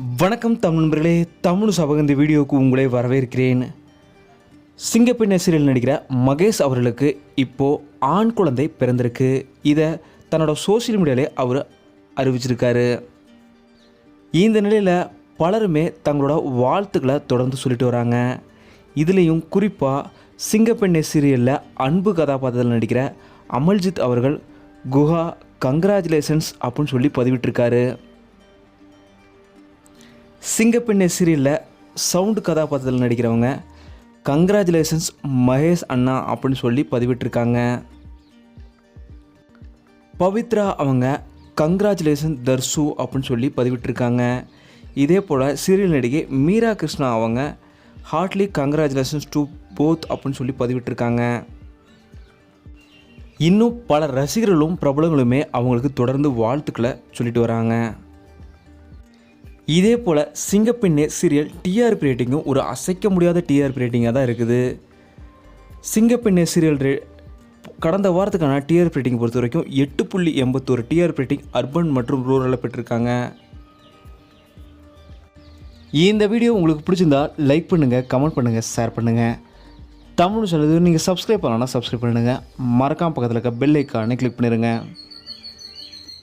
வணக்கம் தமிழ் நண்பர்களே தமிழ் சபக இந்த வீடியோவுக்கு உங்களை வரவேற்கிறேன். சிங்கப்பெண்ண சீரியல் நடிக்கிற மகேஷ் அவர்களுக்கு இப்போது ஆண் குழந்தை பிறந்திருக்கு. இதை தன்னோட சோஷியல் மீடியாவிலே அவர் அறிவிச்சிருக்காரு. இந்த நிலையில் பலருமே தங்களோட வாழ்த்துக்களை தொடர்ந்து சொல்லிட்டு வராங்க. இதுலேயும் குறிப்பாக சிங்கப்பெண்ணை சீரியலில் அன்பு கதாபாத்திரத்தில் நடிக்கிற அமல்ஜித் அவர்கள் குஹா கங்க்ராச்சுலேஷன்ஸ் அப்படின்னு சொல்லி பதிவிட்டிருக்காரு. சிங்கப்பெண்ணை சீரியலில் சவுண்டு கதாபாத்திரத்தில் நடிக்கிறவங்க கங்க்ராச்சுலேஷன்ஸ் மகேஷ் அண்ணா அப்படின்னு சொல்லி பதிவிட்டிருக்காங்க. பவித்ரா அவங்க கங்க்ராச்சுலேஷன் தர்சு அப்படின்னு சொல்லி பதிவிட்டிருக்காங்க. இதே போல் சீரியல் நடிகை மீரா கிருஷ்ணா அவங்க ஹார்ட்லி கங்க்ராச்சுலேஷன்ஸ் டு போத் அப்படின்னு சொல்லி பதிவிட்டிருக்காங்க. இன்னும் பல ரசிகர்களும் பிரபலங்களுமே அவங்களுக்கு தொடர்ந்து வாழ்த்துக்களை சொல்லிட்டு வராங்க. இதே போல் சிங்கப்பெண்ணே சீரியல் டிஆர்பி ரேட்டிங்கும் ஒரு அசைக்க முடியாத டிஆர்பி ரேட்டிங்காக தான் இருக்குது. சிங்கப்பெண்ணே சீரியல் ரே கடந்த வாரத்துக்கான டிஆர்பி ரேட்டிங் பொறுத்த வரைக்கும் எட்டு புள்ளி எண்பத்தோரு டிஆர்பி ரேட்டிங் அர்பன் மற்றும் ரூரலில் பெற்றிருக்காங்க. இந்த வீடியோ உங்களுக்கு பிடிச்சிருந்தா லைக் பண்ணுங்கள் கமெண்ட் பண்ணுங்கள் ஷேர் பண்ணுங்கள் தமிழ் சொல்லுது நீங்கள் சப்ஸ்கிரைப் பண்ணலன்னா சப்ஸ்கிரைப் பண்ணுங்கள் மறக்காம பக்கத்தில் இருக்க பெல் ஐக்கானே கிளிக் பண்ணிடுங்க